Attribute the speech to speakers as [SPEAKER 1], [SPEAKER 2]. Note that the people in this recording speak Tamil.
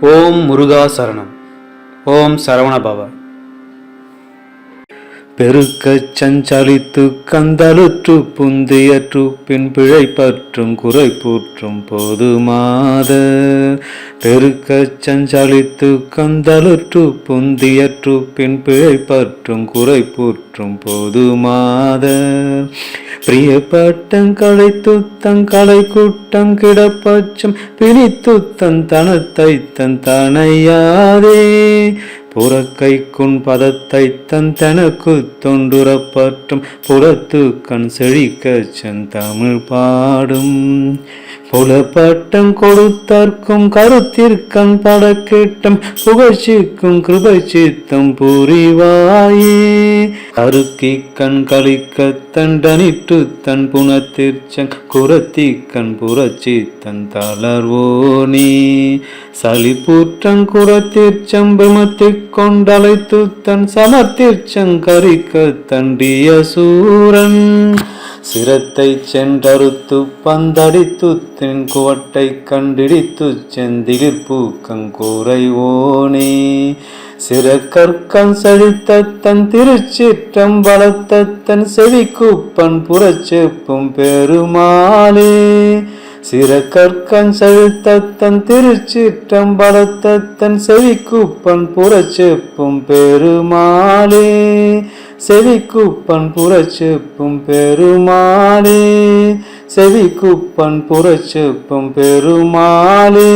[SPEAKER 1] ஓம் முருகா சரணம். ஓம் சரவணபவ. பெருக்கச் சஞ்சலித்து கந்தலுற்று புந்தியற்று பின் பிழை பற்றும் குறை கூற்றும் போது மாத. பெருக்கச் சஞ்சலித்து கந்தலுற்று புந்தியற்று பின் பிழை பற்றும் குறை கூற்றும் போது மாத. பிரியப்பட்டம் களைத்து தங்களை கூட்டம் கிடப்பச்சம் பிரித்துத்தன் தன் தனத்தை தன் தனையாதே புறக்கை பதத்தை தன் தனக்கு தொண்டுறப்பற்றும் புறத்து கண் செழிக்க செந்தமிழ் பாடும். புலப்பட்டம் கொடுத்தற்கும் கருத்திற்கண் படக்கிட்டம் புகழ்ச்சிக்கும் கிருபை சித்தம் புரிவாயே. அருக்கி கண் கழிக்க தண்டனிட்டு தன் புனத்திற்சங் குரத்தி கண் புரட்சி தன் தளர்வோனே. சலிப்புற்றங் குரத்திற்சம் பிரமத்திக் கொண்டழைத்து தன் சமத்திற்சங்கரிக்க தண்டிய சூரன். சிரத்தை சென்றறுத்து பந்தடித்து தென் குவட்டை கண்டிடித்து செந்திலிற் பூக்கங்கூரை ஓனே சிறக்கற்கண் செழித்த தன் திருச்சிற்றம் வளர்த்த தன் செவிக்குப்பன் புறச்செப்பும் பெருமாளே. சிறக்கற்கண் செழித்த தன் திருச்சிற்றம் வளர்த்த செவிக்குப்பன் புறச்செப்பும் பெருமாளே. செவிக்குப்பன் புறச்செப்பும் பெருமாளே. செவிக்குப்பன் புறச்செப்பும் பெருமாளே.